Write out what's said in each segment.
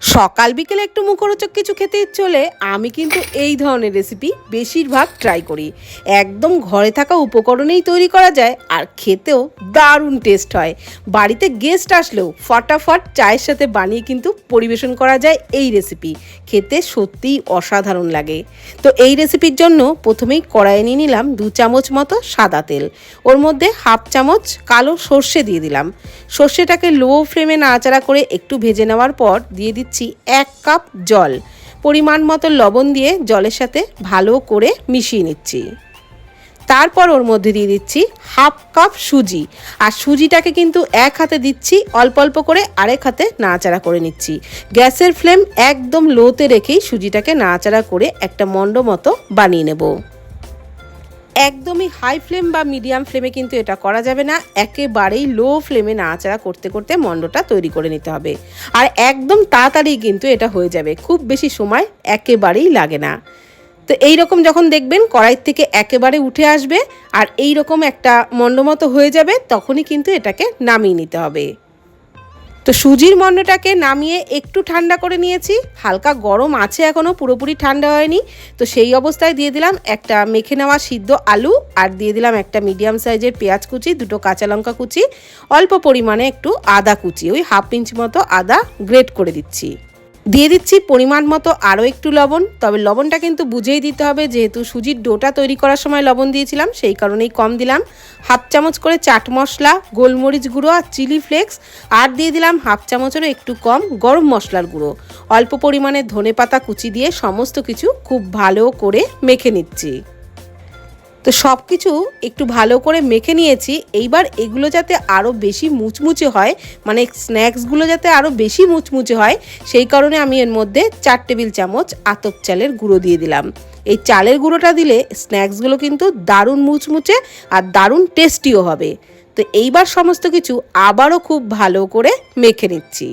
সকাল বিকেলে একটু মুখরোচক কিছু খেতে চলে, আমি কিন্তু এই ধরনের রেসিপি বেশিরভাগ ট্রাই করি। একদম ঘরে থাকা উপকরণেই তৈরি করা যায় আর খেতেও দারুণ টেস্ট হয়। বাড়িতে গেস্ট আসলেও ফটাফট চায়ের সাথে বানিয়ে কিন্তু পরিবেশন করা যায় এই রেসিপি খেতে সত্যিই অসাধারণ লাগে। তো এই রেসিপির জন্য প্রথমেই কড়াইয়ে নিয়ে নিলাম দু চামচ মতো সাদা তেল। ওর মধ্যে হাফ চামচ কালো সর্ষে দিয়ে দিলাম। সর্ষেটাকে লো ফ্লেমে নাড়াচাড়া করে একটু ভেজে নেওয়ার পর দিয়ে দিচ্ছি এক কাপ জল। পরিমাণ মতো লবণ দিয়ে জলের সাথে ভালো করে মিশিয়ে নিচ্ছি। তারপর ওর মধ্যে দিয়ে দিচ্ছি হাফ কাপ সুজি। আর সুজিটাকে কিন্তু এক হাতে দিচ্ছি, অল্প অল্প করে আরেক হাতে নাড়াচাড়া করে নিচ্ছি। গ্যাসের ফ্লেম একদম লোতে রেখেই সুজিটাকে নাড়াচাড়া করে একটা মণ্ড মতো বানিয়ে নেব। একদমই হাই ফ্লেম বা মিডিয়াম ফ্লেমে কিন্তু এটা করা যাবে না। একেবারেই লো ফ্লেমে নাড়াচাড়া করতে করতে মণ্ডটা তৈরি করে নিতে হবে। আর একদম তাড়াতাড়ি কিন্তু এটা হয়ে যাবে। খুব বেশি সময় একেবারেই লাগে না। তো এই রকম যখন দেখবেন কড়াইর থেকে একেবারে উঠে আসবে আর এই রকম একটা মণ্ডমতো হয়ে যাবে, তখনই কিন্তু এটাকে নামিয়ে নিতে হবে। তো সুজির মণ্ডটাকে নামিয়ে একটু ঠান্ডা করে নিয়েছি। হালকা গরম আছে এখনও পুরোপুরি ঠান্ডা হয়নি। তো সেই অবস্থায় দিয়ে দিলাম একটা মেখে নেওয়া সিদ্ধ আলু আর দিয়ে দিলাম একটা মিডিয়াম সাইজের পেঁয়াজ কুচি, দুটো কাঁচা লঙ্কা কুচি, অল্প পরিমাণে একটু আদা কুচি, ওই হাফ ইঞ্চ মতো আদা গ্রেট করে দিচ্ছি। দিয়ে দিচ্ছি পরিমাণ মতো আরও একটু লবণ। তবে লবণটা কিন্তু বুঝেই দিতে হবে, যেহেতু সুজির ডোটা তৈরি করার সময় লবণ দিয়েছিলাম, সেই কারণেই কম দিলাম। হাফ চামচ করে চাট মশলা, গোলমরিচ গুঁড়ো আর চিলি ফ্লেক্স, আর দিয়ে দিলাম হাফ চামচেরও একটু কম গরম মশলার গুঁড়ো। অল্প পরিমাণে ধনে পাতা কুচি দিয়ে সমস্ত কিছু খুব ভালো করে মেখে নিচ্ছি। তো সব কিছু একটু ভালো করে মেখে নিয়েছি। এইবার এগুলো যাতে আরও বেশি মুচমুচে হয় মানে স্ন্যাক্সগুলো যাতে আরও বেশি মুচমুচে হয়, সেই কারণে আমি এর মধ্যে চার টেবিল চামচ আতপ চালের গুঁড়ো দিয়ে দিলাম। এই চালের গুঁড়োটা দিলে স্ন্যাক্সগুলো কিন্তু দারুণ মুচমুচে আর দারুণ টেস্টিও হবে। তো এইবার সমস্ত কিছু আবারও খুব ভালো করে মেখে নিচ্ছি।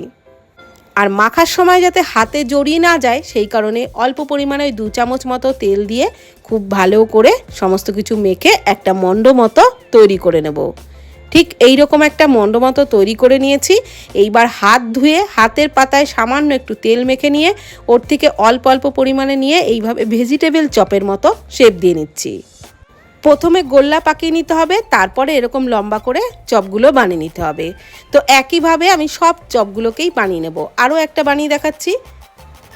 আর মাখার সময় যাতে হাতে জড়িয়ে না যায়, সেই কারণে অল্প পরিমাণে ওই দু চামচ মতো তেল দিয়ে খুব ভালো করে সমস্ত কিছু মেখে একটা মণ্ড মতো তৈরি করে নেব। ঠিক এই রকম একটা মণ্ড মতো তৈরি করে নিয়েছি। এইবার হাত ধুয়ে হাতের পাতায় সামান্য একটু তেল মেখে নিয়ে ওর থেকে অল্প অল্প পরিমাণে নিয়ে এইভাবে ভেজিটেবল চপের মতো শেপ দিয়ে নিচ্ছি। প্রথমে গোল্লা পাকিয়ে নিতে হবে, তারপরে এরকম লম্বা করে চপগুলো বানিয়ে নিতে হবে। তো একইভাবে আমি সব চপগুলোকেই বানিয়ে নেব। আরও একটা বানিয়ে দেখাচ্ছি।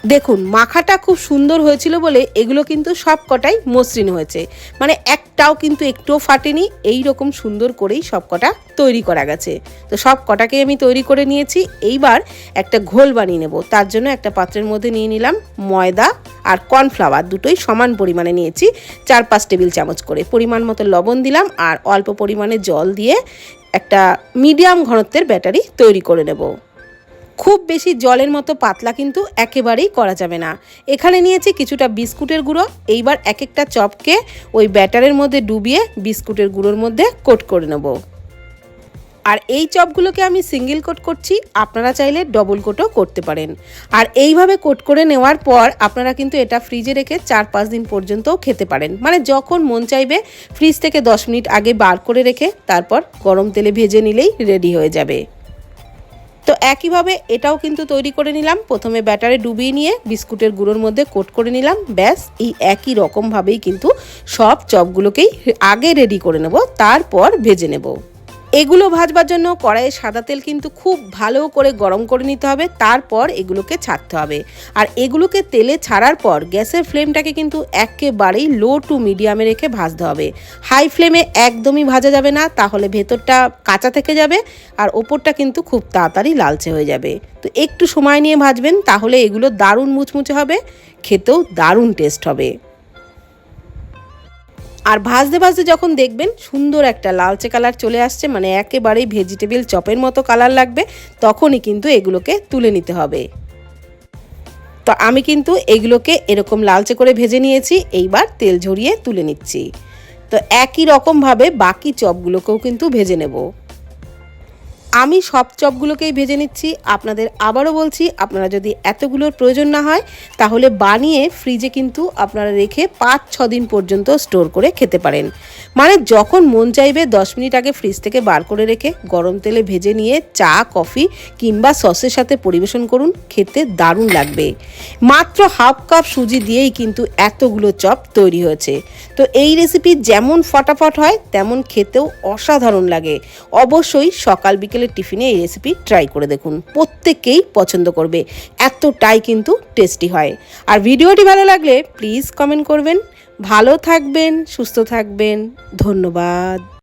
দেখুন, মাখাটা খুব সুন্দর হয়েছিল বলে এগুলো কিন্তু সব কটাই মসৃণ হয়েছে। মানে একটাও কিন্তু একটুও ফাটেনি, এই রকম সুন্দর করেই সব কটা তৈরি করা গেছে। তো সব কটাকে আমি তৈরি করে নিয়েছি। এইবার একটা ঘোল বানিয়ে নেব। তার জন্য একটা পাত্রের মধ্যে নিয়ে নিলাম ময়দা আর কর্নফ্লাওয়ার। দুটোই সমান পরিমাণে নিয়েছি, চার পাঁচ টেবিল চামচ করে। পরিমাণ মতো লবণ দিলাম আর অল্প পরিমাণে জল দিয়ে একটা মিডিয়াম ঘনত্বের ব্যাটারি তৈরি করে নেব। খুব বেশি জলের মতো পাতলা কিন্তু একেবারেই করা যাবে না। এখানে নিয়েছি কিছুটা বিস্কুটের গুঁড়ো। এইবার এক একটা চপকে ওই ব্যাটারের মধ্যে ডুবিয়ে বিস্কুটের গুঁড়োর মধ্যে কোট করে নেব। আর এই চপগুলোকে আমি সিঙ্গেল কোট করছি, আপনারা চাইলে ডবল কোটও করতে পারেন। আর এইভাবে কোট করে নেওয়ার পর আপনারা কিন্তু এটা ফ্রিজে রেখে চার পাঁচ দিন পর্যন্তও খেতে পারেন। মানে যখন মন চাইবে, ফ্রিজ থেকে দশ মিনিট আগে বার করে রেখে তারপর গরম তেলে ভেজে নিলেই রেডি হয়ে যাবে। একইভাবে এটাও কিন্তু তৈরি করে নিলাম। প্রথমে ব্যাটারে ডুবিয়ে নিয়ে বিস্কুটের গুঁড়োর মধ্যে কোট করে নিলাম। ব্যাস, এই একই রকমভাবেই কিন্তু সব চপগুলোকেই আগে রেডি করে নেব, তারপর ভেজে নেব। এগুলো ভাজবার জন্য কড়াইয়ে সাদা তেল কিন্তু খুব ভালো করে গরম করে নিতে হবে, তারপর এগুলোকে ছাড়তে হবে। আর এগুলোকে তেলে ছাড়ার পর গ্যাসের ফ্লেমটাকে কিন্তু একেবারেই লো টু মিডিয়ামে রেখে ভাজতে হবে। হাই ফ্লেমে একদমই ভাজা যাবে না, তাহলে ভেতরটা কাঁচা থেকে যাবে আর ওপরটা কিন্তু খুব তাড়াতাড়ি লালচে হয়ে যাবে। তো একটু সময় নিয়ে ভাজবেন, তাহলে এগুলো দারুণ মুচমুচে হবে, খেতেও দারুণ টেস্ট হবে। আর ভাজতে ভাজতে যখন দেখবেন সুন্দর একটা লালচে কালার চলে আসছে মানে একেবারেই ভেজিটেবল চপের মতো কালার লাগবে, তখনই কিন্তু এগুলোকে তুলে নিতে হবে। তো আমি কিন্তু এগুলোকে এরকম লালচে করে ভেজে নিয়েছি, এইবার তেল ঝরিয়ে তুলে নিচ্ছি। তো একই রকমভাবে বাকি চপগুলোকেও কিন্তু ভেজে নেব। আমি সব চপগুলোকেই ভেজে নিচ্ছি। আপনাদের আবারও বলছি, আপনারা যদি এতগুলোর প্রয়োজন না হয়, তাহলে বানিয়ে ফ্রিজে কিন্তু আপনারা রেখে পাঁচ ছ দিন পর্যন্ত স্টোর করে খেতে পারেন। মানে যখন মন চাইবে, দশ মিনিট আগে ফ্রিজ থেকে বার করে রেখে গরম তেলে ভেজে নিয়ে চা, কফি কিংবা সসের সাথে পরিবেশন করুন, খেতে দারুণ লাগবে। মাত্র হাফ কাপ সুজি দিয়েই কিন্তু এতগুলো চপ তৈরি হয়েছে। তো এই রেসিপি যেমন ফটাফট হয়, তেমন খেতেও অসাধারণ লাগে। অবশ্যই সকাল বিকেলের টিফিনে এই রেসিপি ট্রাই করে দেখুন। প্রত্যেককেই পছন্দ করবে। এতটাই কিন্তু টেস্টি হয়। আর ভিডিওটি ভালো লাগলে প্লিজ কমেন্ট করবেন। ভালো থাকবেন, সুস্থ থাকবেন। ধন্যবাদ।